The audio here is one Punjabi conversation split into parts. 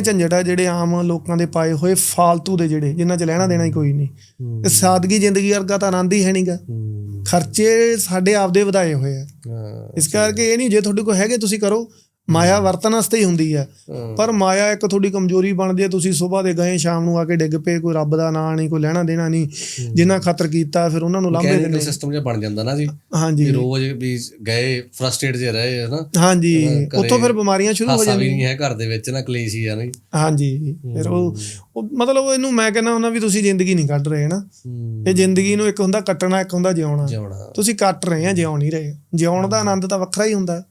ਝੰਜਟ ਆ ਜਿਹੜੇ ਆਮ ਲੋਕਾਂ ਦੇ ਪਾਏ ਹੋਏ ਫਾਲਤੂ ਦੇ ਜਿਹੜੇ ਜਿਨ੍ਹਾਂ 'ਚ ਲੈਣਾ ਦੇਣਾ ਹੀ ਕੋਈ ਨਹੀਂ। ਤੇ ਸਾਦਗੀ ਜ਼ਿੰਦਗੀ ਵਰਗਾ ਤਾਂ ਆਨੰਦ ਹੀ ਹੈ ਨਹੀਂਗਾ ਖਰਚੇ ਸਾਡੇ ਆਪਦੇ ਵਧਾਏ ਹੋਏ ਆ। ਇਸ ਕਰਕੇ ਇਹ ਨਹੀਂ ਜੇ ਤੁਹਾਡੇ ਕੋਲ ਹੈਗੇ ਤੁਸੀਂ ਕਰੋ। ਮਾਇਆ ਵਰਤਨ ਵਾਸਤੇ ਹੀ ਹੁੰਦੀ ਆ। ਪਰ ਮਾਇਆ ਇੱਕ ਤੁਹਾਡੀ ਕਮਜ਼ੋਰੀ ਬਣਦੀ ਹੈ ਤੁਸੀਂ ਸਵੇਰ ਦੇ ਗਏ ਸ਼ਾਮ ਨੂੰ ਆ ਕੇ ਡਿੱਗ ਪਏ ਕੋਈ ਰੱਬ ਦਾ ਨਾਂ ਨਹੀਂ ਕੋਈ ਲੈਣਾ ਦੇਣਾ ਨਹੀਂ ਜਿੰਨਾ ਖਤਰ ਕੀਤਾ ਫਿਰ ਉਹਨਾਂ ਨੂੰ ਲਾਂਭੇ ਦੇਣੇ। ਸਿਸਟਮ ਜਿਹਾ ਬਣ ਜਾਂਦਾ ਨਾ ਜੀ। ਹਾਂਜੀ। ਰੋਜ਼ ਵੀ ਗਏ ਫਰਸਟ੍ਰੇਟ ਜੇ ਰਹੇ ਹਨਾ ਹਾਂਜੀ। ਉੱਥੋਂ ਫਿਰ ਬਿਮਾਰੀਆਂ ਸ਼ੁਰੂ ਹੋ ਜਾਂਦੀਆਂ। ਨਹੀਂ ਹੈ ਘਰ ਦੇ ਵਿੱਚ ਨਾ ਕਲੇਸ਼ ਹੀ ਆ ਨਹੀਂ ਹਾਂਜੀ। ਫਿਰ ਉਹ ਉਹ ਮਤਲਬ ਇਹਨੂੰ ਮੈਂ ਕਹਿੰਦਾ ਹੁੰਦਾ ਵੀ ਤੁਸੀਂ ਜ਼ਿੰਦਗੀ ਨਹੀਂ ਕੱਢ ਰਹੇ ਨਾ ਇਹ ਜ਼ਿੰਦਗੀ ਨੂੰ ਇੱਕ ਹੁੰਦਾ ਕੱਟਣਾ ਇੱਕ ਹੁੰਦਾ ਜਿਉਣਾ। ਜਿਉਣਾ। ਤੁਸੀਂ ਕੱਟ ਰਹੇ ਆ ਜਿਉ ਨਹੀਂ ਰਹੇ। ਜਿਉਣ ਦਾ ਆਨੰਦ ਤਾਂ ਵੱਖਰਾ ਹੀ ਹੁੰਦਾ।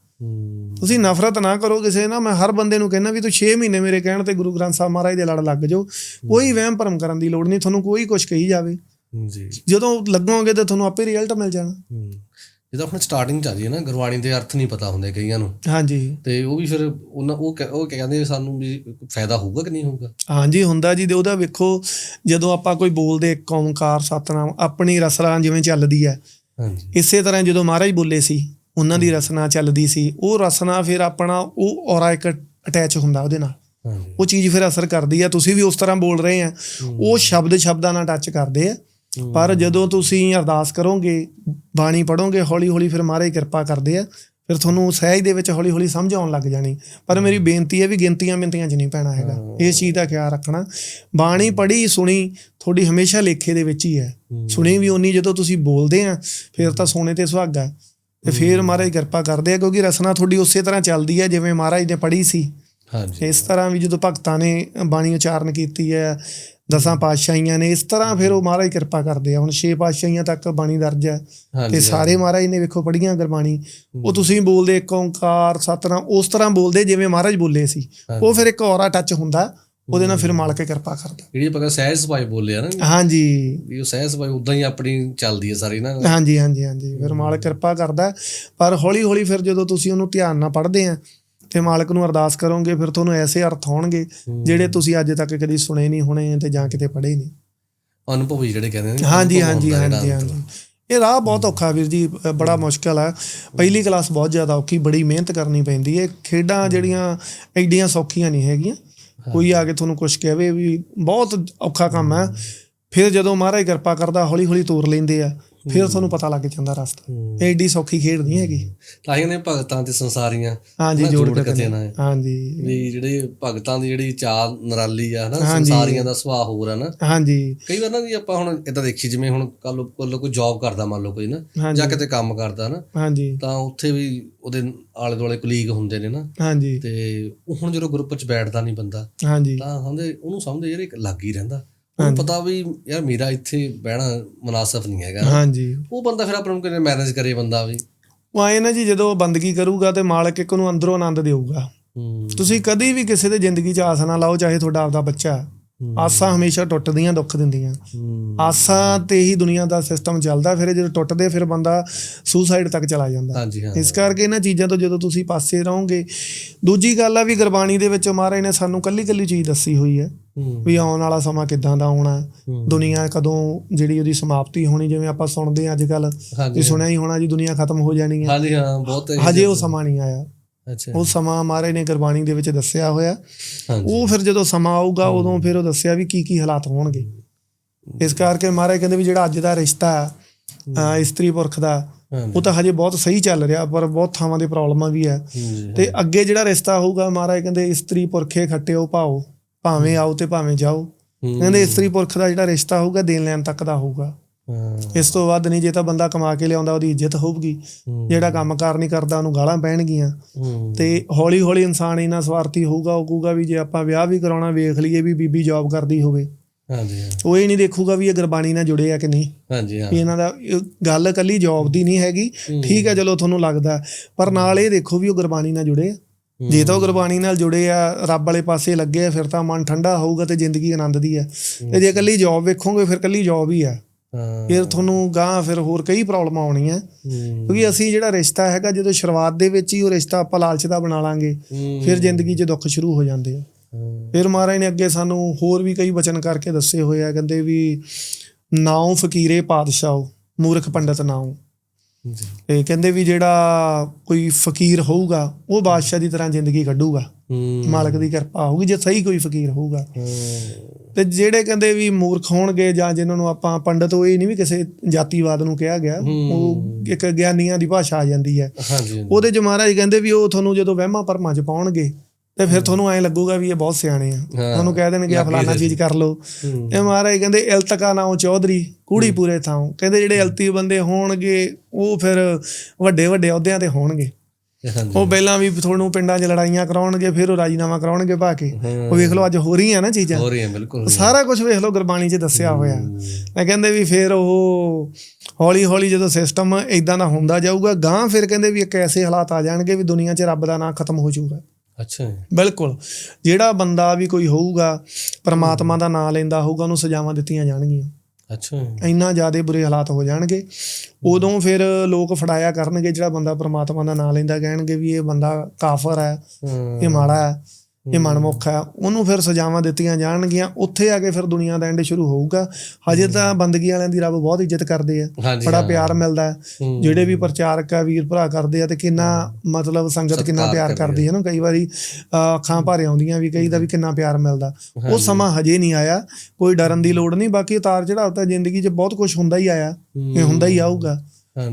ਤੁਸੀਂ ਨਫ਼ਰਤ ਨਾ ਕਰੋ ਕਿਸੇ ਨਾਲ ਮੈਂ ਹਰ ਬੰਦੇ ਨੂੰ ਕਹਿੰਦਾ ਵੀ ਤੂੰ 6 ਮਹੀਨੇ ਮੇਰੇ ਕਹਿਣ ਤੇ ਗੁਰੂ ਗ੍ਰੰਥ ਸਾਹਿਬ ਮਹਾਰਾਜ ਦੇ ਲੜ ਲੱਗ ਜਾਓ। ਕੋਈ ਵਹਿਮ ਭਰਮ ਕਰਨ ਦੀ ਲੋੜ ਨਹੀਂ ਤੁਹਾਨੂੰ ਕੋਈ ਕੁਝ ਕਹੀ ਜਾਵੇ। ਜੀ। ਜਦੋਂ ਲੱਗੋਗੇ ਤੇ ਤੁਹਾਨੂੰ ਆਪੇ ਰਿਜ਼ਲਟ ਮਿਲ ਜਾਣਾ। ਜਦੋਂ ਆਪਣੇ ਸਟਾਰਟਿੰਗ ਚ ਆ ਜੀ ਨਾ ਗੁਰਬਾਣੀ ਦੇ ਅਰਥ ਨਹੀਂ ਪਤਾ ਹੁੰਦੇ ਕਈਆਂ ਨੂੰ। ਹਾਂਜੀ। ਤੇ ਉਹ ਵੀ ਫਿਰ ਉਹਨਾਂ ਉਹ ਉਹ ਕਹਿੰਦੇ ਸਾਨੂੰ ਵੀ ਫਾਇਦਾ ਹੋਊਗਾ ਕਿ ਨਹੀਂ ਹੋਊਗਾ? ਹਾਂਜੀ ਹੁੰਦਾ ਜੀ। ਤੇ ਉਹਦਾ ਵੇਖੋ ਜਦੋਂ ਆਪਾਂ ਕੋਈ ਬੋਲਦੇ ਇੱਕ ਓੰਕਾਰ ਸਤਨਾਮ ਆਪਣੀ ਰਸਨਾ ਜਿਵੇਂ ਚੱਲਦੀ ਹੈ। ਹਾਂਜੀ। ਇਸੇ ਤਰ੍ਹਾਂ ਜਦੋਂ ਮਹਾਰਾਜ ਬੋਲੇ ਸੀ ਉਹਨਾਂ ਦੀ ਰਸਨਾ ਚੱਲਦੀ ਸੀ ਉਹ ਰਸਨਾ ਫਿਰ ਆਪਣਾ ਉਹ ਔਰਾ ਇੱਕ ਅਟੈਚ ਹੁੰਦਾ ਉਹਦੇ ਨਾਲ। ਉਹ ਚੀਜ਼ ਫਿਰ ਅਸਰ ਕਰਦੀ ਆ ਤੁਸੀਂ ਵੀ ਉਸ ਤਰ੍ਹਾਂ ਬੋਲ ਰਹੇ ਆ। ਉਹ ਸ਼ਬਦ ਸ਼ਬਦਾਂ ਨਾਲ ਟੱਚ ਕਰਦੇ ਆ। ਪਰ ਜਦੋਂ ਤੁਸੀਂ ਅਰਦਾਸ ਕਰੋਗੇ ਬਾਣੀ ਪੜੋਗੇ ਹੌਲੀ ਹੌਲੀ ਫਿਰ ਮਹਾਰਾਜ ਕਿਰਪਾ ਕਰਦੇ ਆ। ਫਿਰ ਤੁਹਾਨੂੰ ਸਹਿਜ ਦੇ ਵਿੱਚ ਹੌਲੀ ਹੌਲੀ ਸਮਝ ਆਉਣ ਲੱਗ ਜਾਣੀ। ਪਰ ਮੇਰੀ ਬੇਨਤੀ ਹੈ ਵੀ ਗਿਣਤੀਆਂ ਮਿੰਤੀਆਂ 'ਚ ਨਹੀਂ ਪੈਣਾ ਹੈਗਾ। ਇਸ ਚੀਜ਼ ਦਾ ਖਿਆਲ ਰੱਖਣਾ। ਬਾਣੀ ਪੜ੍ਹੀ ਸੁਣੀ ਤੁਹਾਡੀ ਹਮੇਸ਼ਾ ਲੇਖੇ ਦੇ ਵਿੱਚ ਹੀ ਹੈ। ਸੁਣੀ ਵੀ ਉਨੀ ਜਦੋਂ ਤੁਸੀਂ ਬੋਲਦੇ ਆ ਫਿਰ ਤਾਂ ਸੋਨੇ ਤੇ ਸੁਹਾਗਾ। ਤੇ ਫਿਰ ਮਹਾਰਾਜ ਕਿਰਪਾ ਕਰਦੇ ਆ ਕਿਉਂਕਿ ਰਸਨਾ ਤੁਹਾਡੀ ਉਸੇ ਤਰ੍ਹਾਂ ਚੱਲਦੀ ਹੈ ਜਿਵੇਂ ਮਹਾਰਾਜ ਨੇ ਪੜ੍ਹੀ ਸੀ। ਹਾਂਜੀ। ਇਸ ਤਰ੍ਹਾਂ ਵੀ ਜਦੋਂ ਭਗਤਾਂ ਨੇ ਬਾਣੀ ਉਚਾਰਨ ਕੀਤੀ ਹੈ ਦਸਾਂ ਪਾਤਸ਼ਾਹੀਆਂ ਨੇ ਇਸ ਤਰ੍ਹਾਂ ਫਿਰ ਉਹ ਮਹਾਰਾਜ ਕਿਰਪਾ ਕਰਦੇ ਆ। ਹੁਣ ਛੇ ਪਾਤਸ਼ਾਹੀਆਂ ਤੱਕ ਬਾਣੀ ਦਰਜ ਹੈ ਤੇ ਸਾਰੇ ਮਹਾਰਾਜ ਨੇ ਵੇਖੋ ਪੜੀਆਂ ਗੁਰਬਾਣੀ ਉਹ ਤੁਸੀਂ ਬੋਲਦੇ ਇੱਕ ਓੰਕਾਰ ਸਤਨਾਮ ਉਸ ਤਰ੍ਹਾਂ ਬੋਲਦੇ ਜਿਵੇਂ ਮਹਾਰਾਜ ਬੋਲੇ ਸੀ। ਉਹ ਫਿਰ ਇੱਕ ਔਰਾ ਟੱਚ ਹੁੰਦਾ। ਉਹਦੇ ਨਾਲ ਫਿਰ ਮਾਲਕ ਕਿਰਪਾ ਕਰਦਾ। ਜਿਹੜੀ ਕਹਿੰਦੇ ਸਹਿਜ ਸੁਭਾਅ ਬੋਲੇ ਆ ਨਾ। ਹਾਂਜੀ। ਵੀ ਉਹ ਸਹਿਜ ਸੁਭਾਅ ਉਦਾਂ ਹੀ ਆਪਣੀ ਚੱਲਦੀ ਹੈ ਸਾਰੀ ਨਾ। ਹਾਂਜੀ ਹਾਂਜੀ ਹਾਂਜੀ। ਫਿਰ ਮਾਲਕ ਕਿਰਪਾ ਕਰਦਾ। ਪਰ ਹੌਲੀ ਹੌਲੀ ਫਿਰ ਜਦੋਂ ਤੁਸੀਂ ਉਹਨੂੰ ਧਿਆਨ ਨਾਲ ਪੜ੍ਹਦੇ ਆ ਤੇ ਮਾਲਕ ਨੂੰ ਅਰਦਾਸ ਕਰੋਗੇ ਫਿਰ ਤੁਹਾਨੂੰ ਐਸੇ ਅਰਥ ਹੋਣਗੇ ਜਿਹੜੇ ਤੁਸੀਂ ਅੱਜ ਤੱਕ ਕਦੀ ਸੁਣੇ ਨਹੀਂ ਹੋਣੇ ਤੇ ਜਾਂ ਕਿਤੇ ਪੜ੍ਹੇ ਨਹੀਂ। ਅਨੁਭਵ ਜਿਹੜੇ ਕਹਿੰਦੇ ਨੇ ਹਾਂਜੀ ਹਾਂਜੀ ਹਾਂਜੀ ਹਾਂਜੀ। ਇਹ ਰਾਹ ਬਹੁਤ ਔਖਾ ਵੀਰ ਜੀ ਬੜਾ ਮੁਸ਼ਕਲ ਹੈ ਪਹਿਲੀ ਕਲਾਸ ਬਹੁਤ ਜ਼ਿਆਦਾ ਔਖੀ ਬੜੀ ਮਿਹਨਤ ਕਰਨੀ ਪੈਂਦੀ ਹੈ। ਖੇਡਾਂ ਜਿਹੜੀਆਂ ਐਡੀਆਂ ਸੌਖੀਆਂ ਨਹੀਂ ਹੈਗੀਆਂ। ਕੋਈ ਆ ਕੇ ਤੁਹਾਨੂੰ ਕੁਝ ਕਹਵੇ ਵੀ ਬਹੁਤ ਔਖਾ ਕੰਮ ਹੈ। ਫਿਰ ਜਦੋਂ ਮਹਾਰਾਜ ਕਿਰਪਾ ਕਰਦਾ ਹੌਲੀ ਹੌਲੀ ਤੋਰ ਲੈਂਦੇ ਆ। ਫਿਰ ਤੁਹਾਨੂੰ ਪਤਾ ਲੱਗ ਜਾਂਦਾ ਰਸਤਾ। ਐਡੀ ਸੌਖੀ ਖੇਡ ਨਹੀਂ ਹੈਗੀ। ਤਾਂ ਹੀ ਨੇ ਭਗਤਾਂ ਤੇ ਸੰਸਾਰੀਆਂ ਹਾਂਜੀ ਜੋੜ ਕੇ ਕਹਿੰਦੇ। ਨਾ ਹੈ। ਹਾਂਜੀ। ਵੀ ਜਿਹੜੇ ਭਗਤਾਂ ਦੀ ਜਿਹੜੀ ਚਾਲ ਨਰਾਲੀ ਆ ਹਨਾ। ਸੰਸਾਰੀਆਂ ਦਾ ਸੁਭਾਅ ਹੋਰ ਆ ਨਾ। ਹਾਂਜੀ। ਕਈ ਵਾਰ ਨਾ ਜੀ ਆਪਾਂ ਹੁਣ ਇਦਾਂ ਦੇਖੀ ਜਿਵੇਂ ਹੁਣ ਕੱਲ ਕੋਲ ਕੋਈ ਜੌਬ ਕਰਦਾ ਮੰਨ ਲਓ ਕੋਈ ਨਾ ਜਾਂ ਕਿਤੇ ਕੰਮ ਕਰਦਾ ਨਾ ਹਾਂਜੀ। ਤਾਂ ਉੱਥੇ ਵੀ ਉਹਦੇ ਆਲੇ ਦੁਆਲੇ ਕੁਲੀਗ ਹੁੰਦੇ ਨੇ ਨਾ। ਹਾਂਜੀ। ਤੇ ਉਹ ਹੁਣ ਜਦੋਂ ਗਰੁੱਪ 'ਚ ਬੈਠਦਾ ਨਹੀਂ ਬੰਦਾ ਹਾਂਜੀ। ਤਾਂ ਸਮਝਦੇ ਉਹਨੂੰ ਸਮਝਦੇ ਯਾਰ ਇੱਕ ਲੱਗ ਹੀ ਰਹਿੰਦਾ। ਉਹਨੂੰ ਪਤਾ ਵੀ ਯਾਰ ਮੇਰਾ ਇੱਥੇ ਬਹਿਣਾ ਮناسب ਨਹੀਂ ਹੈਗਾ। ਹਾਂਜੀ। ਉਹ ਬੰਦਾ ਫਿਰ ਆਪਾਂ ਨੂੰ ਕਿਵੇਂ ਮੈਨੇਜ ਕਰੇ ਬੰਦਾ ਵੀ। ਉਹ ਆਏ ਨਾ ਜੀ ਜਦੋਂ ਬੰਦਗੀ ਕਰੂਗਾ ਤੇ ਮਾਲਕ ਇੱਕ ਨੂੰ ਅੰਦਰੋਂ ਆਨੰਦ ਦੇਊਗਾ। ਤੁਸੀਂ ਕਦੀ ਵੀ ਕਿਸੇ ਦੇ ਜ਼ਿੰਦਗੀ 'ਚ ਆਸ ਨਾ ਲਾਓ ਚਾਹੇ ਤੁਹਾਡਾ ਆਪਦਾ ਬੱਚਾ ਆਸਾਂ ਹਮੇਸ਼ਾ ਟੁੱਟਦੀਆਂ ਦੁੱਖ ਦਿੰਦੀਆਂ। ਆਸਾਂ ਤੇ ਹੀ ਦੁਨੀਆ ਦਾ ਸਿਸਟਮ ਚੱਲਦਾ ਫਿਰ ਜਦੋਂ ਟੁੱਟਦੇ ਫਿਰ ਬੰਦਾ ਸੁਸਾਈਡ ਤੱਕ ਚਲਾ ਜਾਂਦਾ। ਇਸ ਕਰਕੇ ਇਹਨਾਂ ਚੀਜ਼ਾਂ ਤੋਂ ਜਦੋਂ ਤੁਸੀਂ ਪਾਸੇ ਰਹੋਗੇ ਦੂਜੀ ਗੱਲ ਆ ਵੀ ਗੁਰਬਾਣੀ ਦੇ ਵਿੱਚ ਮਹਾਰਾਜ ਨੇ ਸਾਨੂੰ ਕੱਲੀ ਕੱਲੀ ਚੀਜ਼ ਦੱਸੀ ਹੋਈ ਹੈ ਵੀ ਆਉਣ ਵਾਲਾ ਸਮਾਂ ਕਿੱਦਾਂ ਦਾ ਆਉਣਾ ਹੈ। ਹੂੰ। ਦੁਨੀਆ ਕਦੋਂ ਜਿਹੜੀ ਉਹਦੀ ਸਮਾਪਤੀ ਹੋਣੀ ਜਿਵੇਂ ਆਪਾਂ ਸੁਣਦੇ ਹਾਂ ਅੱਜ ਕੱਲ ਵੀ ਸੁਣਿਆ ਹੀ ਹੋਣਾ ਜੀ ਦੁਨੀਆ ਖਤਮ ਹੋ ਜਾਣੀ ਹੈ। ਹਾਂਜੀ ਹਾਂ ਬਹੁਤ ਹਜੇ ਉਹ ਸਮਾਂ ਨਹੀਂ ਆਇਆ। ਅੱਛਾ ਉਹ ਸਮਾਂ ਮਹਾਰਾਜ ਨੇ ਗੁਰਬਾਣੀ ਦੇ ਵਿੱਚ ਦੱਸਿਆ ਹੋਇਆ। ਉਹ ਫਿਰ ਜਦੋਂ ਸਮਾਂ ਆਊਗਾ ਉਦੋਂ ਫਿਰ ਉਹ ਦੱਸਿਆ ਵੀ ਕੀ ਕੀ ਹਾਲਾਤ ਹੋਣਗੇ। ਇਸ ਕਰਕੇ ਮਹਾਰਾਜ ਕਹਿੰਦੇ ਵੀ ਜਿਹੜਾ ਅੱਜ ਦਾ ਰਿਸ਼ਤਾ ਅਹ ਇਸਤਰੀ ਪੁਰਖ ਦਾ ਉਹ ਤਾਂ ਹਜੇ ਬਹੁਤ ਸਹੀ ਚੱਲ ਰਿਹਾ ਪਰ ਬਹੁਤ ਥਾਵਾਂ ਦੇ ਪ੍ਰੋਬਲਮਾਂ ਵੀ ਹਾਂਜੀ ਤੇ ਅੱਗੇ ਜਿਹੜਾ ਰਿਸ਼ਤਾ ਹੋਊਗਾ ਮਹਾਰਾਜ ਕਹਿੰਦੇ ਇਸਤਰੀ ਪੁਰਖੇ ਖੱਟਿਓ ਭਾਓ ਭਾਵੇਂ ਆਓ ਤੇ ਭਾਵੇਂ ਜਾਓ। ਕਹਿੰਦੇ ਇਸਤਰੀ ਪੁਰਖ ਦਾ ਜਿਹੜਾ ਰਿਸ਼ਤਾ ਹੋਊਗਾ ਦੇਣ ਲੈਣ ਤੱਕ ਦਾ ਹੋਊਗਾ। ਇਸ ਤੋਂ ਵੱਧ ਨਹੀਂ ਜੇ ਤਾਂ ਬੰਦਾ ਕਮਾ ਕੇ ਲਿਆਉਂਦਾ ਉਹਦੀ ਇੱਜ਼ਤ ਹੋਊਗੀ। ਜਿਹੜਾ ਕੰਮਕਾਰ ਨਹੀਂ ਕਰਦਾ ਉਹਨੂੰ ਗਾਲਾਂ ਪੈਣਗੀਆਂ। ਤੇ ਹੌਲੀ ਹੌਲੀ ਇਨਸਾਨ ਇਹਨਾਂ ਸਵਾਰਥੀ ਹੋਊਗਾ ਉਹ ਕਹੂਗਾ ਵੀ ਜੇ ਆਪਾਂ ਵਿਆਹ ਵੀ ਕਰਾਉਣਾ ਵੇਖ ਲਈਏ ਵੀ ਬੀਬੀ ਜੌਬ ਕਰਦੀ ਹੋਵੇ। ਹਾਂਜੀ ਉਹ ਇਹ ਨਹੀਂ ਦੇਖੂਗਾ ਵੀ ਇਹ ਗੁਰਬਾਣੀ ਨਾਲ ਜੁੜੇ ਆ ਕਿ ਨਹੀਂ। ਹਾਂਜੀ ਹਾਂ। ਇਹਨਾਂ ਦਾ ਗੱਲ ਇਕੱਲੀ ਜੌਬ ਦੀ ਨਹੀਂ ਹੈਗੀ। ਠੀਕ ਹੈ ਚਲੋ ਤੁਹਾਨੂੰ ਲੱਗਦਾ। ਪਰ ਨਾਲ ਇਹ ਦੇਖੋ ਵੀ ਉਹ ਗੁਰਬਾਣੀ ਨਾਲ ਜੁੜੇ ਆ। ਜੇ ਤਾਂ ਉਹ ਗੁਰਬਾਣੀ ਨਾਲ ਜੁੜੇ ਆ ਰੱਬ ਵਾਲੇ ਪਾਸੇ ਲੱਗੇ ਆ ਫਿਰ ਤਾਂ ਮਨ ਠੰਡਾ ਹੋਊਗਾ ਤੇ ਜ਼ਿੰਦਗੀ ਆਨੰਦ ਦੀ ਆ। ਤੇ ਜੇ ਇਕੱਲੀ ਜੌਬ ਵੇਖੋਗੇ ਫਿਰ ਇਕੱਲੀ ਜੌਬ ਹੀ ਆ। ਫਿਰ ਤੁਹਾਨੂੰ ਗਾਂ ਫਿਰ ਹੋਰ ਕਈ ਪ੍ਰੋਬਲਮਾਂ ਆਉਣੀਆਂ ਹੂੰ। ਕਿਉਂਕਿ ਅਸੀਂ ਜਿਹੜਾ ਰਿਸ਼ਤਾ ਹੈਗਾ ਜਦੋਂ ਸ਼ੁਰੂਆਤ ਦੇ ਵਿੱਚ ਹੀ ਉਹ ਰਿਸ਼ਤਾ ਆਪਾਂ ਲਾਲਚ ਦਾ ਬਣਾ ਲਾਂਗੇ। ਫਿਰ ਜ਼ਿੰਦਗੀ 'ਚ ਦੁੱਖ ਸ਼ੁਰੂ ਹੋ ਜਾਂਦੇ ਆ। ਫਿਰ ਮਹਾਰਾਜ ਨੇ ਅੱਗੇ ਸਾਨੂੰ ਹੋਰ ਵੀ ਕਈ ਵਚਨ ਕਰਕੇ ਦੱਸੇ ਹੋਏ ਆ ਕਹਿੰਦੇ ਵੀ ਨਾਉ ਫਕੀਰੇ ਪਾਦਸ਼ਾਹ ਮੂਰਖ ਪੰਡਤ ਨਾਉ ਤੇ ਕਹਿੰਦੇ ਵੀ ਜਿਹੜਾ ਕੋਈ ਫਕੀਰ ਹੋਊਗਾ ਉਹ ਬਾਦਸ਼ਾਹ ਦੀ ਤਰ੍ਹਾਂ ਜ਼ਿੰਦਗੀ ਕੱਢੂਗਾ। ਮਾਲਕ ਦੀ ਕਿਰਪਾ ਹੋਊਗੀ ਜੇ ਸਹੀ ਕੋਈ ਫਕੀਰ ਹੋਊਗਾ। ਤੇ ਜਿਹੜੇ ਕਹਿੰਦੇ ਵੀ ਮੂਰਖ ਹੋਣਗੇ ਜਾਂ ਜਿਨ੍ਹਾਂ ਨੂੰ ਆਪਾਂ ਪੰਡਤ ਉਹ ਇਹ ਨਹੀਂ ਵੀ ਕਿਸੇ ਜਾਤੀਵਾਦ ਨੂੰ ਕਿਹਾ ਗਿਆ ਉਹ ਇੱਕ ਗਿਆਨੀਆਂ ਦੀ ਭਾਸ਼ਾ ਆ ਜਾਂਦੀ ਹੈ। ਉਹਦੇ ਚ ਮਹਾਰਾਜ ਕਹਿੰਦੇ ਵੀ ਉਹ ਤੁਹਾਨੂੰ ਜਦੋਂ ਵਹਿਮਾਂ ਭਰਮਾਂ ਚ ਪਾਉਣਗੇ ਤੇ ਫਿਰ ਤੁਹਾਨੂੰ ਐਂ ਲੱਗੂਗਾ ਵੀ ਇਹ ਬਹੁਤ ਸਿਆਣੇ ਆ। ਤੁਹਾਨੂੰ ਕਹਿ ਦੇਣਗੇ ਆ ਫਲਾਣਾ ਚੀਜ਼ ਕਰ ਲਓ। ਇਹ ਮਹਾਰਾਜ ਕਹਿੰਦੇ ਇਲਤਕਾ ਨਾਉ ਚੌਧਰੀ ਕੂੜੀ ਪੂਰੇ ਥਾਉ। ਕਹਿੰਦੇ ਜਿਹੜੇ ਇਲਤੀ ਬੰਦੇ ਹੋਣਗੇ ਉਹ ਫਿਰ ਵੱਡੇ ਵੱਡੇ ਅਹੁਦਿਆਂ ਤੇ ਹੋਣਗੇ। ਉਹ ਪਹਿਲਾਂ ਵੀ ਤੁਹਾਨੂੰ ਪਿੰਡਾਂ 'ਚ ਲੜਾਈਆਂ ਕਰਾਉਣਗੇ ਫਿਰ ਉਹ ਰਾਜੀਨਾਮਾ ਕਰਾਉਣਗੇ ਭਾ ਕੇ। ਉਹ ਵੇਖ ਲਓ ਅੱਜ ਹੋ ਰਹੀਆਂ ਨਾ ਚੀਜ਼ਾਂ। ਹੋ ਰਹੀ ਹੈ ਬਿਲਕੁਲ ਸਾਰਾ ਕੁਝ ਵੇਖ ਲਓ ਗੁਰਬਾਣੀ 'ਚ ਦੱਸਿਆ ਹੋਇਆ। ਮੈਂ ਕਹਿੰਦੇ ਵੀ ਫਿਰ ਉਹ ਹੌਲੀ ਹੌਲੀ ਜਦੋਂ ਸਿਸਟਮ ਇਦਾਂ ਦਾ ਹੁੰਦਾ ਜਾਊਗਾ ਗਾਂ ਫਿਰ ਕਹਿੰਦੇ ਵੀ ਇੱਕ ਐਸੇ ਹਾਲਾਤ ਆ ਜਾਣਗੇ ਵੀ ਦੁਨੀਆ 'ਚ ਰੱਬ ਦਾ ਨਾਂ ਖਤਮ ਹੋ ਜਾਊਗਾ। ਅੱਛਾ। ਬਿਲਕੁਲ ਜਿਹੜਾ ਬੰਦਾ ਵੀ ਕੋਈ ਹੋਊਗਾ ਪਰਮਾਤਮਾ ਦਾ ਨਾਮ ਲੈਂਦਾ ਹੋਊਗਾ ਉਹਨੂੰ ਸਜ਼ਾਵਾਂ ਦਿੱਤੀਆਂ ਜਾਣਗੀਆਂ ਅੱਛਾ। ਇੰਨਾ ਜ਼ਿਆਦਾ ਬੁਰੇ ਹਾਲਾਤ ਹੋ ਜਾਣਗੇ ਉਦੋਂ ਫਿਰ ਲੋਕ ਫੜਾਇਆ ਕਰਨਗੇ ਜਿਹੜਾ ਬੰਦਾ ਪਰਮਾਤਮਾ ਦਾ ਨਾਮ ਲੈਂਦਾ ਕਹਿਣਗੇ ਵੀ ਇਹ ਬੰਦਾ ਕਾਫਰ ਹੂੰ ਇਹ ਮਾੜਾ ਹੈ ਇਹ ਮਨਮੁਖ ਹੈ। ਉਹਨੂੰ ਫਿਰ ਸਜ਼ਾਵਾਂ ਦਿੱਤੀਆਂ ਜਾਣਗੀਆਂ। ਉੱਥੇ ਆ ਕੇ ਫਿਰ ਦੁਨੀਆ ਦਾ ਐਂਡ ਸ਼ੁਰੂ ਹੋਊਗਾ। ਹਜੇ ਤਾਂ ਬੰਦਗੀ ਵਾਲਿਆਂ ਦੀ ਰੱਬ ਬਹੁਤ ਇੱਜ਼ਤ ਕਰਦੇ ਆ। ਬੜਾ। ਪਿਆਰ ਮਿਲਦਾ। ਜਿਹੜੇ ਵੀ ਪ੍ਰਚਾਰਕ ਆ ਵੀਰ ਭਰਾ ਕਰਦੇ ਆ ਤੇ ਕਿੰਨਾ ਮਤਲਬ ਸੰਗਤ ਕਿੰਨਾ ਪਿਆਰ ਕਰਦੇ ਹੈ ਨਾ। ਕਈ ਵਾਰੀ ਅੱਖਾਂ ਭਰ ਆਉਂਦੀਆਂ ਵੀ ਕਈ ਦਾ ਵੀ ਕਿੰਨਾ ਪਿਆਰ ਮਿਲਦਾ। ਉਹ ਸਮਾਂ ਹਜੇ ਨਹੀਂ ਆਇਆ। ਕੋਈ ਡਰਨ ਦੀ ਲੋੜ ਨਹੀਂ। ਬਾਕੀ ਉਤਾਰ ਚੜਾਵ ਤਾਂ ਜ਼ਿੰਦਗੀ 'ਚ ਬਹੁਤ ਕੁਝ ਹੁੰਦਾ ਹੀ ਆਇਆ। ਇਹ ਹੁੰਦਾ ਹੀ ਆਊਗਾ।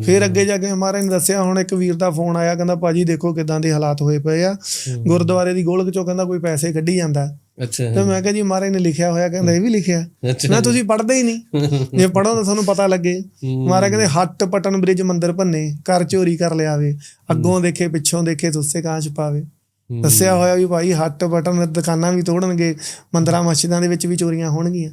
ਫਿਰ ਅੱਗੇ ਜਾ ਕੇ ਮਹਾਰਾਜ ਨੇ ਦੱਸਿਆ ਹੁਣ ਇੱਕ ਵੀਰ ਦਾ ਫੋਨ ਆਇਆ ਕਹਿੰਦਾ ਭਾਜੀ ਦੇਖੋ ਕਿਦਾਂ ਦੇ ਹਾਲਾਤ ਹੋਏ ਪਏ ਆ। ਗੁਰਦੁਆਰੇ ਦੀ ਗੋਲਕ ਚੋਂ ਕਹਿੰਦਾ ਕੋਈ ਪੈਸੇ ਕੱਢੀ ਜਾਂਦਾ। ਅੱਛਾ ਤੇ ਮੈਂ ਕਿਹਾ ਜੀ ਮਹਾਰਾਜ ਨੇ ਲਿਖਿਆ ਹੋਇਆ ਕਹਿੰਦਾ ਇਹ ਵੀ ਲਿਖਿਆ। ਨਾ ਤੁਸੀਂ ਪੜ੍ਹਦੇ ਹੀ ਨਹੀਂ। ਜੇ ਪੜ੍ਹੋ ਤਾਂ ਤੁਹਾਨੂੰ ਪਤਾ ਲੱਗੇ। ਮਹਾਰਾਜ ਕਹਿੰਦੇ ਹੱਟ ਪਟਨ ਬ੍ਰਿਜ ਮੰਦਰ ਭੰਨੇ ਕਰ ਚੋਰੀ ਕਰ ਲਿਆਵੇ। ਅੱਗੋਂ ਦੇਖੇ ਪਿੱਛੋਂ ਦੇਖੇ ਤੁੱਸੇ ਕਾਂ ਛਪਾਵੇ ਹੂੰ। ਦੱਸਿਆ ਹੋਇਆ ਵੀ ਭਾਈ ਹੱਟ ਬਟਨ ਦੁਕਾਨਾਂ ਵੀ ਤੋੜਨਗੇ ਮੰਦਰਾਂ ਮਸਜਿਦਾਂ ਦੇ ਵਿੱਚ ਵੀ ਚੋਰੀਆਂ ਹੋਣਗੀਆਂ।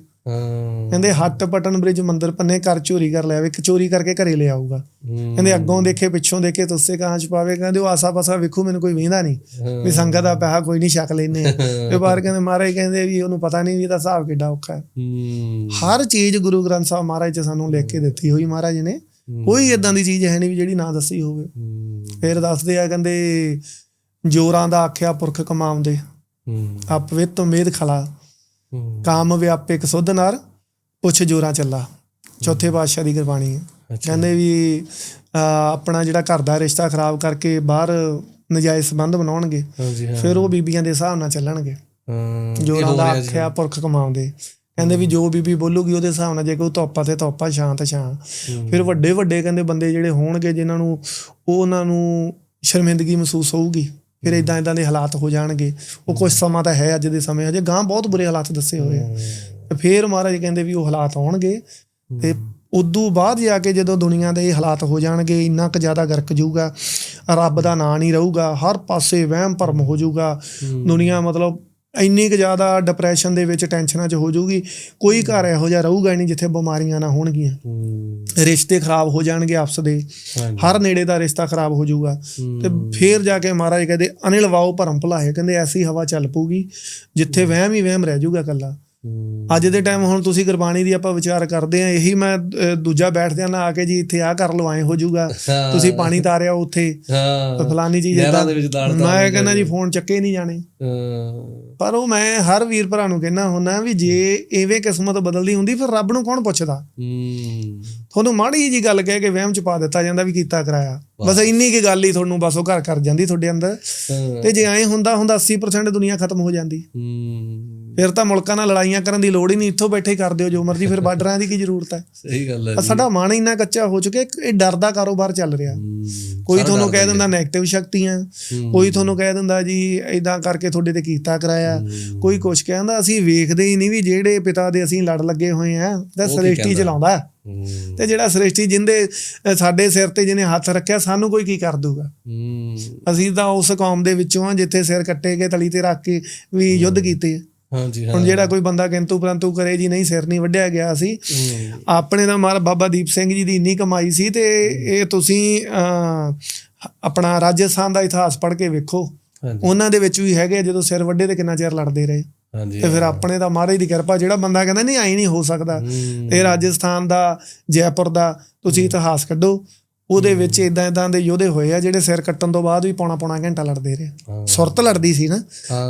ਕਹਿੰਦੇ ਹੱਟ ਪਟਨ ਬ੍ਰਿਜ ਮੰਦਰ ਭੰਨੇ ਕਰ ਚੋਰੀ ਕਰ ਲਿਆਵੇ ਇੱਕ ਚੋਰੀ ਕਰਕੇ ਘਰੇ ਲੈ ਆਊਗਾ। ਕਹਿੰਦੇ ਅੱਗੋਂ ਦੇਖੇ ਪਿੱਛੋਂ ਦੇਖੇ ਤੁੱਸੇ ਕਾਂ ਛਪਾਵੇ ਕਹਿੰਦੇ ਉਹ ਆਸਾ ਪਾਸਾ ਵੇਖੋ ਮੈਨੂੰ ਕੋਈ ਵੇਂਦਾ ਨਹੀਂ। ਵੀ ਸੰਗਤ ਦਾ ਪੈਸਾ ਕੋਈ ਨਹੀਂ ਛਕ ਲੈਨੇ ਤੇ ਬਾਹਰ ਕਹਿੰਦੇ ਮਹਾਰਾਜ ਕਹਿੰਦੇ ਵੀ ਉਹਨੂੰ ਪਤਾ ਨਹੀਂ ਵੀ ਇਹਦਾ ਹਿਸਾਬ ਕਿੱਡਾ ਔਖਾ ਹੈ। ਹਰ ਚੀਜ਼ ਗੁਰੂ ਗ੍ਰੰਥ ਸਾਹਿਬ ਮਹਾਰਾਜ ਚ ਸਾਨੂੰ ਲਿਖ ਕੇ ਦਿੱਤੀ ਹੋਈ ਮਹਾਰਾਜ ਨੇ। ਕੋਈ ਇਦਾਂ ਦੀ ਚੀਜ਼ ਹੈ ਨਹੀਂ ਵੀ ਜਿਹੜੀ ਨਾ ਦੱਸੀ ਹੋਵੇ। ਫਿਰ ਦੱਸਦੇ ਆ ਕਹਿੰਦੇ ਜੋਰਾਂ ਦਾ ਆਖਿਆ ਪੁਰਖ ਕਮਾਉਂਦੇ। ਹੂੰ। ਅਪਵਿੱਤ ਮੇਦ ਖਲਾ। ਕਾਮ ਵਿਆਪਿਕ ਸੁਧ ਨਰ ਪੁੱਛ ਜੋਰਾਂ ਚੱਲਾ। ਚੌਥੇ ਪਾਤਸ਼ਾਹ ਦੀ ਗੁਰਬਾਣੀ ਹੈ। ਕਹਿੰਦੇ ਵੀ ਆਪਣਾ ਜਿਹੜਾ ਘਰ ਦਾ ਰਿਸ਼ਤਾ ਖਰਾਬ ਕਰਕੇ ਬਾਹਰ ਨਜਾਇਜ਼ ਸੰਬੰਧ ਬਣਾਉਣਗੇ ਫਿਰ ਉਹ ਬੀਬੀਆਂ ਦੇ ਹਿਸਾਬ ਨਾਲ ਚੱਲਣਗੇ। ਜੋਰਾਂ ਦਾ। ਆਖਿਆ ਪੁਰਖ ਕਮਾਉਂਦੇ। ਕਹਿੰਦੇ ਵੀ ਜੋ ਬੀਬੀ ਬੋਲੂਗੀ ਉਹਦੇ ਹਿਸਾਬ ਨਾਲ ਜੇ ਕੋਈ ਤੋਪਾ ਤੇ ਤੋਪਾ ਸ਼ਾਂਤ ਛਾਂ। ਫਿਰ ਵੱਡੇ ਵੱਡੇ ਕਹਿੰਦੇ ਬੰਦੇ ਜਿਹੜੇ ਹੋਣਗੇ ਜਿਨ੍ਹਾਂ ਨੂੰ ਉਹ ਉਹਨਾਂ ਨੂੰ ਸ਼ਰਮਿੰਦਗੀ ਮਹਿਸੂਸ ਹੋਊਗੀ। ਫਿਰ ਇਦਾਂ ਇਦਾਂ ਦੇ ਹਾਲਾਤ ਹੋ ਜਾਣਗੇ। ਉਹ ਕੁਝ ਸਮਾਂ ਤਾਂ ਹੈ ਅੱਜ ਦੇ ਸਮੇਂ, ਅਜੇ ਗਾਂ ਬਹੁਤ ਬੁਰੇ ਹਾਲਾਤ ਦੱਸੇ ਹੋਏ ਆ। ਫਿਰ ਮਹਾਰਾਜ ਕਹਿੰਦੇ ਵੀ ਉਹ ਹਾਲਾਤ ਆਉਣਗੇ। ਤੇ ਉਦੋਂ ਬਾਅਦ ਜਾ ਕੇ ਜਦੋਂ ਦੁਨੀਆ ਦੇ ਇਹ ਹਾਲਾਤ ਹੋ ਜਾਣਗੇ, ਇੰਨਾ ਕੁ ਜ਼ਿਆਦਾ ਗਰਕ ਜਾਊਗਾ, ਰੱਬ ਦਾ ਨਾਂ ਨਹੀਂ ਰਹੂਗਾ, ਹਰ ਪਾਸੇ ਵਹਿਮ ਭਰਮ ਹੋ ਜਾਊਗਾ। ਦੁਨੀਆ ਮਤਲਬ ਇੰਨੀ ਕੁ ਜ਼ਿਆਦਾ ਡਿਪਰੈਸ਼ਨ ਦੇ ਵਿੱਚ ਟੈਨਸ਼ਨਾਂ 'ਚ ਹੋ ਜਾਊਗੀ ਕੋਈ ਘਰ ਇਹੋ ਜਿਹਾ ਰਹੂਗਾ ਨਹੀਂ ਜਿੱਥੇ ਬਿਮਾਰੀਆਂ ਨਾ ਹੋਣਗੀਆਂ। ਰਿਸ਼ਤੇ ਖਰਾਬ ਹੋ ਜਾਣਗੇ ਆਪਸ ਦੇ। ਹਰ ਨੇੜੇ ਦਾ ਰਿਸ਼ਤਾ ਖਰਾਬ ਹੋ ਜਾਊਗਾ। ਤੇ ਫੇਰ ਜਾ ਕੇ ਮਹਾਰਾਜ ਕਹਿੰਦੇ ਅਨਿਲ ਵਾਓ ਭਰਮ ਭੁਲਾਏ ਕਹਿੰਦੇ ਐਸੀ ਹਵਾ ਚੱਲ ਪਊਗੀ ਜਿੱਥੇ ਵਹਿਮ ਹੀ ਵਹਿਮ ਰਹਿ ਜਾਊਗਾ ਕੱਲਾ ਅੱਜ ਦੇ ਟਾਈਮ ਹੁਣ ਤੁਸੀਂ ਗੁਰਬਾਣੀ ਦੀ ਆਪਾਂ ਵਿਚਾਰ ਕਰਦੇ ਆ ਇਹੀ ਮੈਂ ਦੂਜਾ ਬੈਠ ਜਾਣਾ ਆ ਕੇ ਜੀ ਇੱਥੇ ਆ ਕਰ ਐ ਹੋ ਜਾਊਗਾ। ਤੁਸੀਂ ਪਾਣੀ ਤਾਰਿਆ ਉੱਥੇ ਹਾਂ। ਫਲਾਨੀ ਚੀਜ਼ ਨਹਿਰਾਂ ਏਦਾਂ ਦੇ ਵਿੱਚ ਦਾਲ ਮੈਂ ਕਹਿੰਦਾ ਜੀ ਫੋਨ ਚੱਕੇ ਨਹੀਂ ਜਾਣੇ। ਪਰ ਉਹ ਮੈਂ ਹਰ ਵੀਰ ਭਰਾ ਨੂੰ ਕਹਿੰਦਾ ਹੁੰਦਾ ਵੀ ਜੇ ਐਵੇਂ ਕਿਸਮਤ ਬਦਲਦੀ ਹੁੰਦੀ ਫਿਰ ਰੱਬ ਨੂੰ ਕੌਣ ਪੁੱਛਦਾ? ਹੂੰ। ਤੁਹਾਨੂੰ ਮਾੜੀ ਜੀ ਗੱਲ ਕਹਿ ਕੇ ਵਹਿਮ ਚ ਪਾ ਦਿੱਤਾ ਜਾਂਦਾ ਵੀ ਕੀਤਾ ਕਰਾਇਆ। ਬਸ ਇੰਨੀ ਕੀ ਗੱਲ ਹੀ ਤੁਹਾਨੂੰ ਬਸ ਉਹ ਘਰ ਕਰ ਜਾਂਦੀ ਤੁਹਾਡੇ ਅੰਦਰ। ਤੇ ਜੇ ਐਂ ਹੁੰਦਾ ਹੁੰਦਾ 80% ਦੁਨੀਆ ਖਤਮ ਹੋ ਜਾਂਦੀ। ਹੂੰ। ਫਿਰ ਤਾਂ ਮੁਲਕਾਂ ਨਾਲ ਲੜਾਈਆਂ ਕਰਨ ਦੀ ਲੋੜ ਹੀ ਨਹੀਂ ਇੱਥੋਂ ਬੈਠੇ ਕਰ ਦਿਓ ਜੋ ਮਰਜ਼ੀ ਫਿਰ ਬਾਰਡਰਾਂ ਦੀ ਕੀ ਜ਼ਰੂਰਤ ਹੈ ਸਹੀ ਗੱਲ ਹੈ ਸਾਡਾ ਮਨ ਇੰਨਾ ਕੱਚਾ ਹੋ ਚੁੱਕਿਆ ਕਿ ਇਹ ਡਰ ਦਾ ਕਾਰੋਬਾਰ ਚੱਲ ਰਿਹਾ। ਕੋਈ ਤੁਹਾਨੂੰ ਕਹਿ ਦਿੰਦਾ 네ਗੇਟਿਵ ਸ਼ਕਤੀਆਂ। ਕੋਈ ਤੁਹਾਨੂੰ ਕਹਿ ਦਿੰਦਾ ਜੀ ਇਦਾਂ ਕਰਕੇ ਤੁਹਾਡੇ ਤੇ ਕੀਤਾ ਕਰਾਇਆ। ਕੋਈ ਕੁਛ ਕਹਿੰਦਾ ਅਸੀਂ ਵੇਖਦੇ ਹੀ ਨਹੀਂ ਵੀ ਜਿਹੜੇ ਪਿਤਾ ਦੇ ਅਸੀਂ ਲੜ ਲੱਗੇ ਹੋਏ ਆ ਤਾਂ ਕੀ ਸ੍ਰਿਸ਼ਟੀ? ਚਲਾਉਂਦਾ ਤੇ ਜਿਹੜਾ ਸ੍ਰਿਸ਼ਟੀ ਜਿੰਦੇ ਸਾਡੇ ਸਿਰ ਤੇ ਜਿਹਨੇ ਹੱਥ ਰੱਖਿਆ ਸਾਨੂੰ ਕੋਈ ਕੀ ਕਰ ਦੂਗਾ ਅਸੀਂ ਤਾਂ ਉਸ ਕੌਮ ਦੇ ਵਿੱਚੋਂ ਆ ਜਿੱਥੇ ਸਿਰ ਕੱਟੇ ਗਏ ਤਲੀ ਤੇ ਰੱਖ ਕੇ ਵੀ ਯੁੱਧ ਕੀਤੇ ਆ। ਹਾਂਜੀ ਹਾਂ। ਹੁਣ ਜਿਹੜਾ ਕੋਈ ਬੰਦਾ ਕਿੰਤੂ ਪਰੰਤੂ ਕਰੇ ਜੀ ਨਹੀਂ ਸਿਰ ਨਹੀਂ ਵੱਢਿਆ ਗਿਆ ਸੀ। ਆਪਣੇ ਦਾ ਮਾਰ ਬਾਬਾ ਦੀਪ ਸਿੰਘ ਜੀ ਦੀ ਇੰਨੀ ਕਮਾਈ ਸੀ ਤੇ ਇਹ ਤੁਸੀਂ ਆਪਣਾ ਰਾਜਸਥਾਨ ਦਾ ਇਤਿਹਾਸ ਪੜ੍ਹ ਕੇ ਵੇਖੋ। ਉਹਨਾਂ ਦੇ ਵਿੱਚ ਵੀ ਹੈਗੇ ਜਦੋਂ ਸਿਰ ਵੱਡੇ ਤੇ ਕਿੰਨਾ ਚਿਰ ਲੜਦੇ ਰਹੇ। ਹਾਂਜੀ ਤੇ ਫਿਰ ਆਪਣੇ ਦਾ ਮਹਾਰਾਜ ਦੀ ਕਿਰਪਾ ਜਿਹੜਾ ਬੰਦਾ ਕਹਿੰਦਾ ਨਹੀਂ ਆਈ ਨਹੀਂ ਹੋ ਸਕਦਾ। ਇਹ ਰਾਜਸਥਾਨ ਦਾ ਜੈਪੁਰ ਦਾ ਤੁਸੀਂ ਇਤਿਹਾਸ ਕੱਢੋ। ਉਹਦੇ ਵਿੱਚ ਇਦਾਂ ਇਦਾਂ ਦੇ ਯੋਧੇ ਹੋਏ ਆ ਜਿਹੜੇ ਸਿਰ ਕੱਟਣ ਤੋਂ ਬਾਅਦ ਵੀ ਪੌਣਾ ਪੌਣਾ ਘੰਟਾ ਲੜਦੇ ਰਹੇ। ਸੁਰਤ ਲੜਦੀ ਸੀ ਨਾ।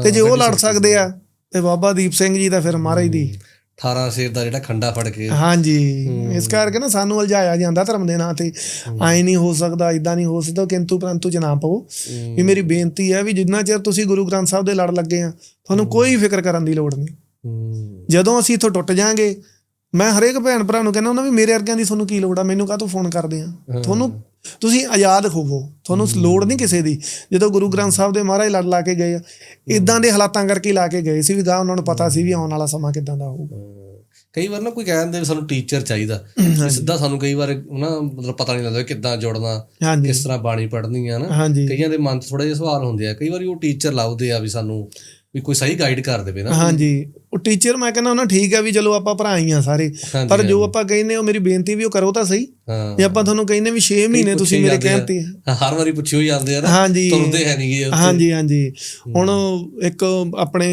ਤੇ ਜੇ ਉਹ ਲੜ ਸਕਦੇ ਆ ਤੇ ਬਾਬਾ ਦੀਪ ਸਿੰਘ ਜੀ ਦਾ ਫਿਰ ਮਹਾਰਾਜ ਦੀ। 18 ਸ਼ੇਰ ਦਾ ਜਿਹੜਾ ਖੰਡਾ ਫੜ ਕੇ। ਹਾਂਜੀ। ਇਸ ਕਰਕੇ ਨਾ ਸਾਨੂੰ ਉਲਝਾਇਆ ਜਾਂਦਾ ਧਰਮ ਦੇ ਨਾਂ ਤੇ। ਐ ਨਹੀਂ ਹੋ ਸਕਦਾ ਇਦਾਂ ਨਹੀਂ ਹੋ ਸਕਦਾ ਕਿੰਤੂ ਪਰੰਤੂ ਨਾ ਪਾਓ ਵੀ ਮੇਰੀ ਬੇਨਤੀ ਹੈ ਵੀ ਜਿੰਨਾ ਚਿਰ ਤੁਸੀਂ ਗੁਰੂ ਗ੍ਰੰਥ ਸਾਹਿਬ ਦੇ ਲੜ ਲੱਗੇ ਆ ਤੁਹਾਨੂੰ ਕੋਈ ਫਿਕਰ ਕਰਨ ਦੀ ਲੋੜ ਨਹੀਂ। ਜਦੋਂ ਅਸੀਂ ਇੱਥੋਂ ਟੁੱਟ ਜਾਾਂਗੇ ਮੈਂ ਹਰੇਕ ਭੈਣ ਭਰਾ ਨੂੰ ਕਹਿੰਦਾ ਉਹਨਾਂ ਵੀ ਮੇਰੇ ਵਰਗਿਆਂ ਦੀ ਤੁਹਾਨੂੰ ਕੀ ਲੋੜ ਆ? ਮੈਨੂੰ ਕਾਹਤੋਂ ਫੋਨ ਕਰਦੇ ਆ? ਤੁਹਾਨੂੰ ਤੁਸੀਂ ਆਜ਼ਾਦ ਹੋਵੋ। ਤੁਹਾਨੂੰ ਲੋੜ ਨਹੀਂ ਕਿਸੇ ਦੀ। ਜਦੋਂ ਗੁਰੂ ਗ੍ਰੰਥ ਸਾਹਿਬ ਦੇ ਮਹਾਰਾਜ ਲੜ ਲਾ ਕੇ ਗਏ ਆ ਇਦਾਂ ਦੇ ਹਾਲਾਤਾਂ ਕਰਕੇ ਲਾ ਕੇ ਗਏ ਸੀ ਵੀ ਗਾਂ ਉਹਨਾਂ ਨੂੰ ਪਤਾ ਸੀ ਵੀ ਆਉਣ ਵਾਲਾ ਸਮਾਂ ਕਿਦਾਂ ਦਾ ਹੋਊਗਾ। ਕਈ ਵਾਰ ਨਾ ਕੋਈ ਕਹਿੰਦੇ ਵੀ ਸਾਨੂੰ ਟੀਚਰ ਚਾਹੀਦਾ। ਸਿੱਧਾ ਸਾਨੂੰ ਕਈ ਵਾਰ ਨਾ ਮਤਲਬ ਪਤਾ ਨਹੀਂ ਲੱਗਦਾ ਕਿੱਦਾਂ ਜੁੜਨਾ ਕਿਸ ਤਰ੍ਹਾਂ ਬਾਣੀ ਪੜ੍ਹਨੀ ਆ ਨਾ। ਕਈਆਂ ਦੇ ਮਨ 'ਚ ਥੋੜੇ ਜਿਹੇ ਸਵਾਲ ਹੁੰਦੇ ਆ। ਕਈ ਵਾਰੀ ਉਹ ਟੀਚਰ ਲਾਉਦੇ ਆ ਵੀ ਸਾਨੂੰ ਵੀ ਕੋਈ ਸਹੀ ਗਾਈਡ ਕਰ ਦੇਵੇ ਨਾ। ਹਾਂਜੀ। ਉਹ ਟੀਚਰ ਮੈਂ ਕਹਿੰਦਾ ਉਹਨਾਂ ਠੀਕ ਆ ਵੀ ਚਲੋ ਆਪਾਂ ਭਰਾ ਹੀ ਆ ਸਾਰੇ ਪਰ ਜੋ ਆਪਾਂ ਕਹਿੰਦੇ ਉਹ ਮੇਰੀ ਬੇਨਤੀ ਵੀ ਉਹ ਕਰੋ ਤਾਂ ਸਹੀ। ਜੇ ਆਪਾਂ ਤੁਹਾਨੂੰ ਕਹਿੰਦੇ ਵੀ 6 ਮਹੀਨੇ ਤੁਸੀਂ ਮੇਰੇ। ਕਹਿਣ ਤੇ ਹਰ ਵਾਰੀ ਪੁੱਛਿਓ ਜਾਂਦੇ ਆ ਨਾ ਤੁਰਦੇ ਹੈ ਨਹੀਂਗੇ ਹਾਂਜੀ ਹਾਂਜੀ। ਹੁਣ ਇੱਕ ਆਪਣੇ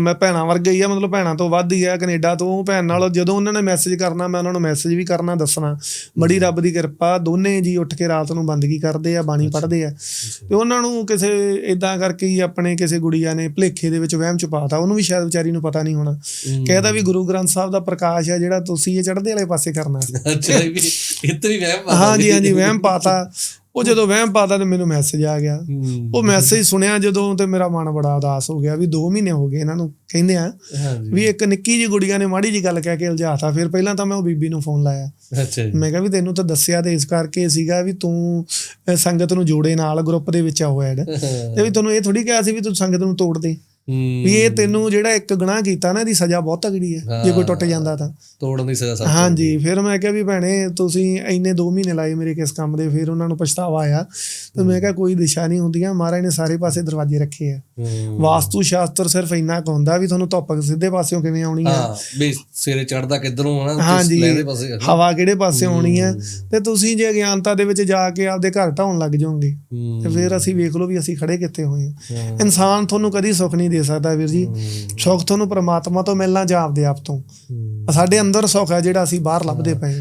ਮੈਂ ਭੈਣਾਂ ਵਰਗੇ ਹੀ ਆ ਮਤਲਬ ਭੈਣਾਂ ਤੋਂ ਵੱਧ ਹੀ ਆ ਕੈਨੇਡਾ ਤੋਂ ਭੈਣ ਨਾਲ ਜਦੋਂ ਉਹਨਾਂ ਨੇ ਮੈਸੇਜ ਕਰਨਾ ਮੈਂ ਉਹਨਾਂ ਨੂੰ ਮੈਸੇਜ ਵੀ ਕਰਨਾ ਦੱਸਣਾ। ਬੜੀ ਰੱਬ ਦੀ ਕਿਰਪਾ ਦੋਨੇ ਜੀ ਉੱਠ ਕੇ ਰਾਤ ਨੂੰ ਬੰਦਗੀ ਕਰਦੇ ਆ ਬਾਣੀ ਪੜ੍ਹਦੇ ਆ। ਤੇ ਉਹਨਾਂ ਨੂੰ ਕਿਸੇ ਇਦਾਂ ਕਰਕੇ ਹੀ ਆਪਣੇ ਕਿਸੇ ਗੁੜੀਆ ਨੇ ਭਲੇਖੇ ਦੇ ਵਿੱਚ ਵਹਿਮ ਚ ਪਾਤਾ ਉਹਨੂੰ ਵੀ ਸ਼ਾਇਦ ਵਿਚਾਰੀ ਨੂੰ ਪਤਾ ਨਹੀਂ ਹੋਣਾ। ਕਹਿੰਦਾ ਵੀ ਗੁਰੂ ਗ੍ਰੰਥ ਸਾਹਿਬ ਦਾ ਪ੍ਰਕਾਸ਼ ਹੈ ਜਿਹੜਾ ਤੁਸੀਂ ਇਹ ਚੜ੍ਹਦੇ ਵਾਲੇ ਪਾਸੇ ਕਰਨਾ। ਸੀ ਅੱਛਾ ਵੀ ਇੱਥੇ ਵੀ ਵਹਿਮ ਪਾ ਹਾਂਜੀ ਹਾਂਜੀ ਵਹਿਮ ਪਾਤਾ। ਉਹ ਜਦੋਂ ਵਹਿਮ ਪਾਤਾ ਤੇ ਮੈਨੂੰ ਮੈਸੇਜ ਆ ਗਿਆ। ਉਹ ਮੈਸੇਜ ਸੁਣਿਆ ਜਦੋਂ ਤੇ ਮੇਰਾ ਮਨ ਬੜਾ ਉਦਾਸ ਹੋ ਗਿਆ ਵੀ 2 ਮਹੀਨੇ ਹੋ ਗਏ ਇਹਨਾਂ ਨੂੰ ਕਹਿੰਦੇ ਆ ਵੀ ਇੱਕ ਨਿੱਕੀ ਜੀ ਗੁੜੀਆ ਨੇ ਮਾੜੀ ਜੀ ਗੱਲ ਕਹਿ ਕੇ ਉਲਝਾਤਾ ਫਿਰ ਪਹਿਲਾਂ ਤਾਂ ਮੈਂ ਉਹ ਬੀਬੀ ਨੂੰ ਫੋਨ ਲਾਇਆ। ਅੱਛਾ ਮੈਂ ਕਿਹਾ ਵੀ ਤੈਨੂੰ ਤਾਂ ਦੱਸਿਆ ਤੇ ਇਸ ਕਰਕੇ ਸੀਗਾ ਵੀ ਤੂੰ ਸੰਗਤ ਨੂੰ ਜੋੜੇ ਨਾਲ ਗਰੁੱਪ ਦੇ ਵਿੱਚ ਆ ਉਹ ਐਡ ਤੇ ਵੀ ਤੈਨੂੰ ਇਹ ਥੋੜੀ ਕਿਹਾ ਸੀ ਵੀ ਤੂੰ ਸੰਗਤ ਨੂੰ ਤੋੜ ਦੇ। ਵੀ ਇਹ ਤੈਨੂੰ ਜਿਹੜਾ ਇੱਕ ਗੁਨਾਹ ਕੀਤਾ ਨਾ ਇਹਦੀ ਸਜ਼ਾ ਬਹੁਤ ਤਗੜੀ ਹੈ। ਜੇ ਕੋਈ ਟੁੱਟ ਜਾਂਦਾ ਤਾਂ। ਤੋੜਨ ਦੀ ਸਜ਼ਾ ਸਭ ਹਾਂਜੀ ਫਿਰ ਮੈਂ ਕਿਹਾ ਵੀ ਭੈਣੇ ਤੁਸੀਂ ਇੰਨੇ 2 ਮਹੀਨੇ ਲਾਏ ਮੇਰੇ ਕਿਸ ਕੰਮ ਦੇ ਫਿਰ ਉਹਨਾਂ ਨੂੰ ਪਛਤਾਵਾ ਆਇਆ। ਤੇ ਮੈਂ ਕਿਹਾ ਕੋਈ ਦਿਸ਼ਾ ਨਹੀਂ ਹੁੰਦੀਆਂ ਮਹਾਰਾਜ ਨੇ ਸਾਰੇ ਪਾਸੇ ਦਰਵਾਜ਼ੇ ਰੱਖੇ ਆ। ਵਾਸਤੂ ਸ਼ਾਸਤਰ ਸਿਰਫ ਇੰਨਾ ਕੁ ਹੁੰਦਾ ਵੀ ਤੁਹਾਨੂੰ ਧੁੱਪ ਸਿੱਧੇ ਪਾਸਿਓਂ ਕਿਵੇਂ ਆਉਣੀ ਆ। ਵੀ ਸਵੇਰੇ ਚੜਦਾ ਕਿੱਧਰੋਂ ਆਣਾ ਹਾਂਜੀ ਲੈਦੇ ਪਾਸੇ ਹਵਾ ਕਿਹੜੇ ਪਾਸੇ ਆਉਣੀ ਆ। ਤੇ ਤੁਸੀਂ ਜੇ ਅਗਿਆਨਤਾ ਦੇ ਵਿੱਚ ਜਾ ਕੇ ਆਪਦੇ ਘਰ ਢਾਉਣ ਲੱਗ ਜਾਓਗੇ ਤੇ ਫਿਰ ਅਸੀਂ ਵੇਖ ਲਓ ਵੀ ਅਸੀਂ ਖੜੇ ਕਿੱਥੇ ਹੋਏ ਆ। ਇਨਸਾਨ ਤੁਹਾਨੂੰ ਕਦੀ ਸੁੱਖ ਨਹੀਂ ਦੇ ਸਕਦਾ ਵੀਰ ਜੀ। ਸੁੱਖ ਤੁਹਾਨੂੰ ਪ੍ਰਮਾਤਮਾ ਤੋਂ ਮਿਲਣਾ ਜਾਂ ਆਪਦੇ ਆਪ ਤੋਂ। ਸਾਡੇ ਅੰਦਰ ਸੁੱਖ ਹੈ ਜਿਹੜਾ ਅਸੀਂ ਬਾਹਰ ਲੱਭਦੇ ਪਏ।